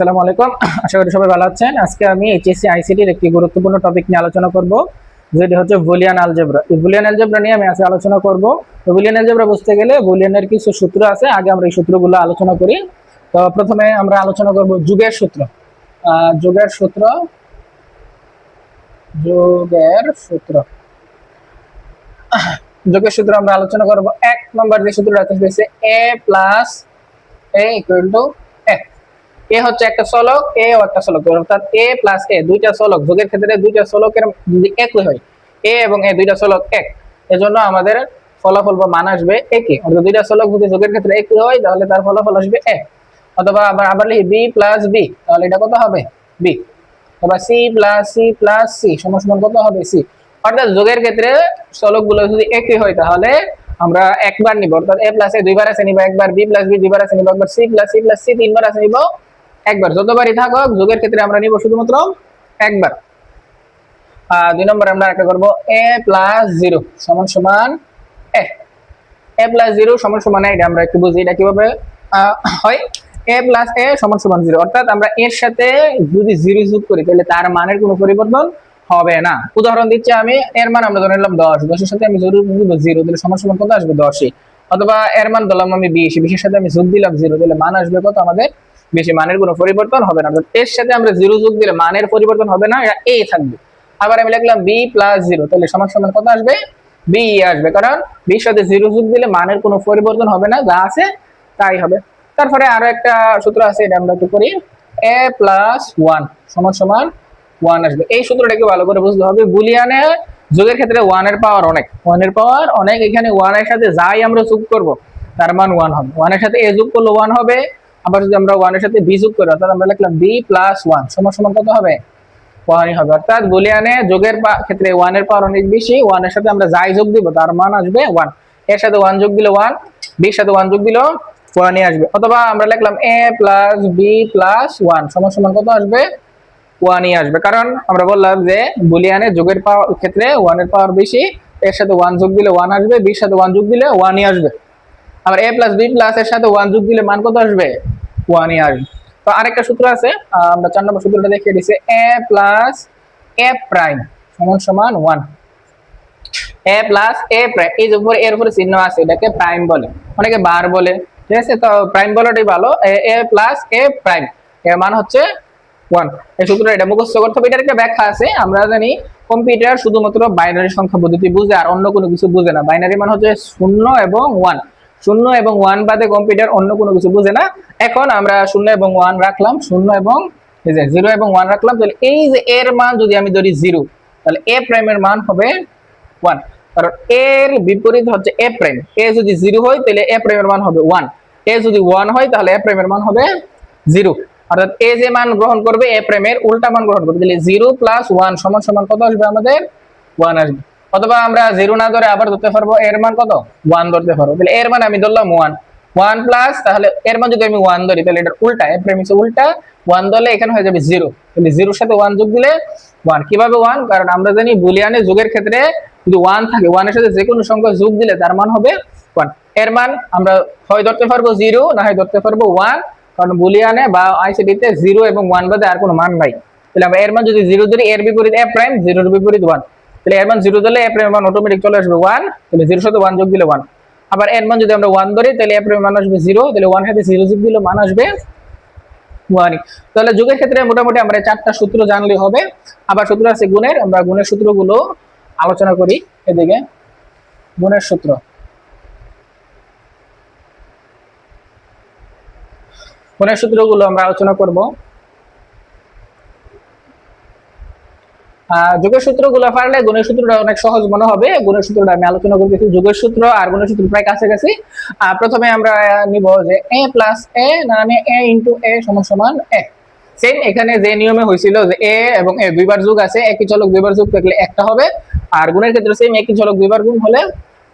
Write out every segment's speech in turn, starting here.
আসসালামু আলাইকুম। আশা করি সবাই ভালো আছেন। আজকে আমি এইচএসসি আইসিটির একটি গুরুত্বপূর্ণ টপিক নিয়ে আলোচনা করব, যেটি হচ্ছে বুলিয়ান আলজেব্রা এই বুলিয়ান আলজেব্রা নিয়ে আমি আজকে আলোচনা করব। তো বুলিয়ান আলজেব্রা বুঝতে গেলে বুলিয়ানের কিছু সূত্র আছে, আগে আমরা এই সূত্রগুলো আলোচনা করি। তো প্রথমে আমরা আলোচনা করব যুগের সূত্র। যুগের সূত্র যুগের সূত্র। যোগের সূত্র আমরা আলোচনা করব। এক নম্বর যে সূত্রটা আছে হচ্ছে A plus A equal to A হচ্ছে একটা চলক এ ও একটা চলক। অর্থাৎ এ প্লাস এ দুইটা চলক। যোগের ক্ষেত্রে দুইটা চলকের যদি একই হয়। এ এবং এ দুইটা চলক এক। এজন্য আমাদের ফলাফল বা মান আসবে একই অর্থাৎ দুইটা চলক যদি যোগের ক্ষেত্রে একই হয়, তাহলে তার ফলাফল আসবে এক অথবা আবার আবার লিখি বি প্লাস বি। তাহলে এটা কত হবে? বি। অথবা C plus C plus C সমান কত হবে? সি। অর্থাৎ যোগের ক্ষেত্রে চলকগুলো যদি একই হয়, তাহলে আমরা একবার নিব। অর্থাৎ এ প্লাস এ দুইবার আছে নিব, একবার বি প্লাস বি, দুইবার আছে নিব, একবার C plus C plus C, তিনবার আছে নিব। একবার যতবারই থাকুক, যোগের ক্ষেত্রে আমরা নিব শুধুমাত্র একবার। দুই নম্বরে আমরা একটা করব এ প্লাস জিরো সমান সমান এ। এ প্লাস জিরো সমান সমান এটা আমরা একটু বুঝি এটা কীভাবে হয়? এ প্লাস এ সমান সমান জিরো। অর্থাৎ আমরা এর সাথে যদি জিরো যোগ করি, তাহলে তার মানের কোনো পরিবর্তন হবে না। উদাহরণ দিচ্ছি আমি, এর মান আমরা ধরে নিলাম দশ। দশের সাথে আমি জরুর দিব জিরো, তাহলে সমান সমান কত আসবে দশই? অথবা এর মান ধরলাম আমি বিশ, বিশের সাথে আমি যোগ দিলাম জিরো, তাহলে মান আসবে কত আমাদের বেশি মানের কোনো পরিবর্তন হবে না। এর সাথে আমরা জিরো যোগ দিলে মানের পরিবর্তন হবে না, এটা এ থাকবে। আবার আমি লিখলাম বি প্লাস জিরো তাহলে সমান সমান কত আসবে? বি আসবে, কারণ বির সাথে জিরো যোগ দিলে মানের কোনো পরিবর্তন হবে না, যা আছে তাই হবে। তারপরে আরও একটা সূত্র আছে, এটা আমরা একটু করি। এ প্লাস ওয়ান সমান সমান ওয়ান আসবে। এই সূত্রটাকে ভালো করে বুঝতে হবে, বুলিয়ানে যোগের ক্ষেত্রে ওয়ানের পাওয়ার অনেক। ওয়ানের পাওয়ার অনেক, এখানে ওয়ানের সাথে যাই আমরা যোগ করব, তার মান ওয়ান হবে। ওয়ানের সাথে এ যোগ করলে ওয়ান হবে আবার যদি আমরা ওয়ানের সাথে বি যোগ করি, অর্থাৎ আমরা লিখলাম বি প্লাস ওয়ান সমান সমান কত হবে? ওয়ানই হবে। অর্থাৎ বুলিয়ানে যোগের ক্ষেত্রে ওয়ানের পাওয়ার অনেক বেশি ওয়ানের সাথে আমরা যাই যোগ দিব, তার মান আসবে ওয়ানের সাথে ওয়ান যোগ দিলে ওয়ান বির সাথে ওয়ান যোগ দিলেও ওয়ানই আসবে। অথবা আমরা লিখলাম A plus B plus one সমান সমান কত আসবে? ওয়ানই আসবে। কারণ আমরা বললাম যে বুলিয়ানে যোগের পাওয়ার ক্ষেত্রে ওয়ানের পাওয়ার বেশি, এর সাথে ওয়ান যোগ দিলে ওয়ান আসবে বির সাথে ওয়ান যোগ দিলে ওয়ানই আসবে। আবার এ প্লাস বি প্লাস এর সাথে ওয়ান যোগ দিলে মান কত আসবে? ওয়ানই আসবে। তো আরেকটা সূত্র আছে আমরা চার নম্বর সূত্রটা দেখিয়ে দিচ্ছি এ প্লাস এ প্রাইম সমান সমান one A plus A prime এই যে উপরে, এর উপরে চিহ্ন আছে, এটাকে প্রাইম বলে। অনেকে বার বলে। ঠিক আছে? তো প্রাইম বলাটাই ভালো। এ প্লাস এ প্রাইম এর মান হচ্ছে ওয়ান এই সূত্রটা এটা মুখস্থ করতে হবে। এটার একটা ব্যাখ্যা আছে। আমরা জানি কম্পিউটার শুধুমাত্র বাইনারি সংখ্যা পদ্ধতি বুঝে আর অন্য কোনো কিছু বুঝে না। বাইনারি মান হচ্ছে শূন্য এবং ওয়ান শূন্য এবং ওয়ান বাদে কম্পিউটার অন্য কোনো কিছু বুঝে না। এখন আমরা শূন্য এবং ওয়ান রাখলাম, শূন্য এবং জিরো এবং ওয়ান রাখলাম, তাহলে এই যে এর মান যদি আমি ধরি জিরো তাহলে এ প্রাইমের মান হবে ওয়ান কারণ এর বিপরীত হচ্ছে এ প্রাইম এ যদি জিরো হয়, তাহলে এ প্রাইমের মান হবে ওয়ান এ যদি ওয়ান হয়, তাহলে এ প্রাইমের মান হবে জিরো অর্থাৎ এ যে মান গ্রহণ করবে এ প্রাইমের উল্টা মান গ্রহণ করবে। তাহলে জিরো প্লাস ওয়ান সমান সমান কত আসবে আমাদের? ওয়ান আসবে। অথবা আমরা জিরো না ধরে আবার ধরতে পারব, এর মান কত? ওয়ান ধরতে পারব। তাহলে এর মান আমি ধরলাম ওয়ান ওয়ান প্লাস তাহলে এর মান যদি আমি ওয়ান ধরি, তাহলে এটার উল্টা এ প্রেমিসে উল্টা ওয়ান ধরলে এখানে হয়ে যাবে জিরো তাহলে জিরোর সাথে ওয়ান যোগ দিলে ওয়ান কীভাবে ওয়ান কারণ আমরা জানি বুলিয়ানে যোগের ক্ষেত্রে যদি ওয়ান থাকে ওয়ানের সাথে যে কোনো সংখ্যা যোগ দিলে তার মান হবে ওয়ানের মান আমরা হয় ধরতে পারব জিরো না হয় ধরতে পারব ওয়ান কারণ বুলিয়ানে বা আইসিডিতে জিরো এবং ওয়ান বাদে আর কোনো মান নাই। তাহলে আমরা এর মান যদি জিরো ধরি, এর বিপরীত, এ প্রাইম জিরোর বিপরীত ওয়ান তাহলে এর মান জিরো দিলে এ প্রাইম মান অটোমেটিক চলে আসবে ওয়ান তাহলে জিরোর সাথে ওয়ান যোগ দিলে ওয়ান আবার এর মান যদি আমরা ওয়ান ধরি, তাহলে এ প্রাইম মান আসবে জিরো তাহলে ওয়ান সাথে জিরো যোগ দিলে মান আসবে ওয়ানই তাহলে যুগের ক্ষেত্রে মোটামুটি আমরা চারটা সূত্র জানলে হবে। আবার সূত্র আছে গুণের, আমরা গুণের সূত্রগুলো আলোচনা করি এদিকে। গুণের সূত্র। গুণের সূত্রগুলো আমরা আলোচনা করব। যোগের সূত্রগুলো পারলে গুণের সূত্রটা অনেক সহজ মনে হবে। গুণের সূত্রটা আমি আলোচনা করতেছি যোগের সূত্র আর গুণের সূত্র প্রায় কাছাকাছি। প্রথমে আমরা নিব যে এ প্লাস এ না এ ইন্টু এ সমান সমান এ সেম এখানে যে নিয়মে হয়েছিল যে এ এবং এ দুইবার যোগ আছে, একই চলক দুইবার যোগ থাকলে একটা হবে। আর গুণের ক্ষেত্রে সেম একই চলক দুইবার গুণ হলে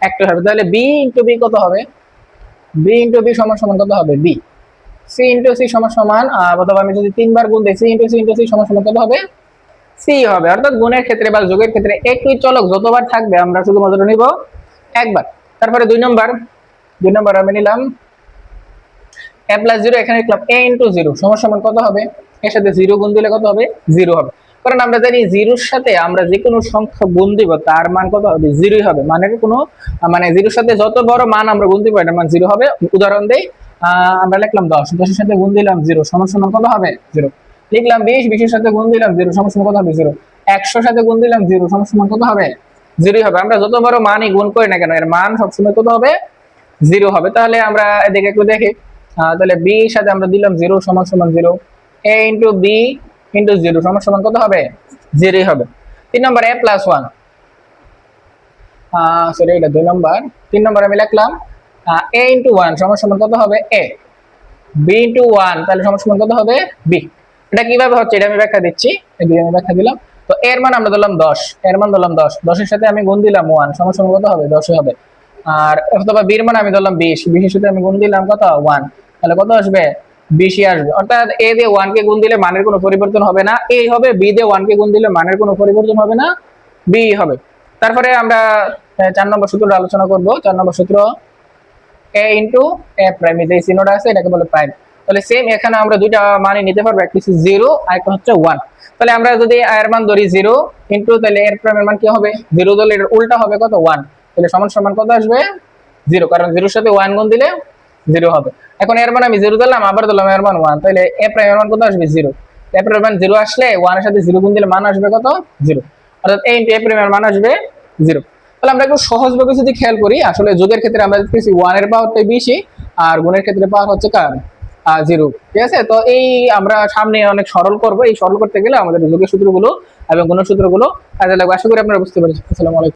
একটা হবে। তাহলে বি ইন্টু বি কত হবে? বি ইন্টু বি সমান সমান কত হবে? বি সি ইন্টু সি সমান সমান অথবা আমি যদি তিনবার গুণ দিই C into C into C সমান সমান কত হবে? সি হবে। অর্থাৎ গুণের ক্ষেত্রে বা যোগের ক্ষেত্রে একই চলক যতবার থাকবে, আমরা শুধুমাত্র নিব একবার। তারপরে দুই নম্বর দুই নম্বর আমি নিলাম এ প্লাস জিরো এখানে লিখলাম এ ইন্টু জিরো সমান কত হবে? এর সাথে জিরো গুণ দিলে কত হবে? জিরো হবে। কারণ আমরা জানি জিরোর সাথে আমরা যে কোনো সংখ্যা গুণ দিব, তার মান কত হবে? জিরোই হবে। কোনো মানে জিরোর সাথে যত বড় মান আমরা গুণ দিব, এটার মান জিরো হবে। উদাহরণ দেই আমরা লিখলাম দশ। দশের সাথে গুণ দিলাম জিরো সমান কত হবে? জিরো লিখলাম বিশ, বিশের সাথে গুণ দিলাম জিরো, সমান কত হবে? জিরো। একশোর সাথে গুণ দিলাম জিরো, সমান কত হবে? জিরোই হবে। আমরা যত বড় মানই গুণ করি না কেন, এর মান সবসময় কত হবে? জিরো হবে। তাহলে আমরা এদিকে একটু দেখি। তাহলে বি সাথে আমরা দিলাম জিরো, সমান সমান zero. A into B into zero, সমান সমান কত হবে? জিরোই হবে। তিন number A plus one sorry এটা দুই নম্বর। তিন নম্বর আমি লিখলাম এ ইন্টু ওয়ান সমান সমান কত হবে? এ। বি ইন্টু ওয়ান তাহলে সমান সমান কত হবে? বি। এটা কীভাবে হচ্ছে? এটা আমি ব্যাখ্যা দিচ্ছি। আমি ব্যাখ্যা দিলাম। তো এর মান আমরা ধরলাম দশ। এর মান ধরলাম দশ। দশের সাথে আমি গুণ দিলাম ওয়ান সমান কত হবে? দশই হবে। আর অথবা বির মান আমি ধরলাম বিশ। বিশের সাথে আমি গুণ দিলাম কত? ওয়ান তাহলে কত আসবে? বিশই আসবে। অর্থাৎ এ দিয়ে ওয়ান কে গুণ দিলে মানের কোনো পরিবর্তন হবে না। এই হবে, বি দিয়ে ওয়ান কে গুণ দিলে মানের কোনো পরিবর্তন হবে না। বি হবে। তারপরে আমরা চার নম্বর সূত্রটা আলোচনা করব। চার নম্বর সূত্র, এ ইন্টু এ প্রাইম যে চিহ্নটা আছে, এটাকে বলে প্রাইম তাহলে সেম এখানে আমরা দুইটা মানে নিতে পারব একটা হচ্ছে জিরো আর একটা হচ্ছে ওয়ান তাহলে আমরা যদি এর মান ধরি জিরো ইন্টু তাহলে এর প্রাইমের মান কি হবে? জিরো ধরলে এর উল্টা হবে কত? ওয়ান তাহলে সমান সমান কত আসবে? জিরো কারণ জিরোর সাথে ওয়ান গুণ দিলে জিরো হবে। এখন এর মান আমি জিরো দিলাম আবার দিলাম এর মান ওয়ান তাহলে এ প্রাইমের মান কত আসবে? জিরো এ প্রাইমের মান জিরো আসলে ওয়ানের সাথে জিরো গুণ দিলে মান আসবে কত? জিরো অর্থাৎ এ ইন্টু এ প্রাইমের মান আসবে জিরো তাহলে আমরা একটু সহজভাবে যদি খেয়াল করি, আসলে যোগের ক্ষেত্রে আমরা দেখতেছি ওয়ানের পাওয়ারটাই বেশি, আর গুণের ক্ষেত্রে পাওয়ার হচ্ছে কার? জিরো। ঠিক আছে? তো এই আমরা সামনে অনেক সরল করব। এই সরল করতে গেলে আমাদের যোগের সূত্রগুলো এবং গুণসূত্রগুলো কাজে লাগবে। আশা করি আপনারা বুঝতে পারি আসসালামু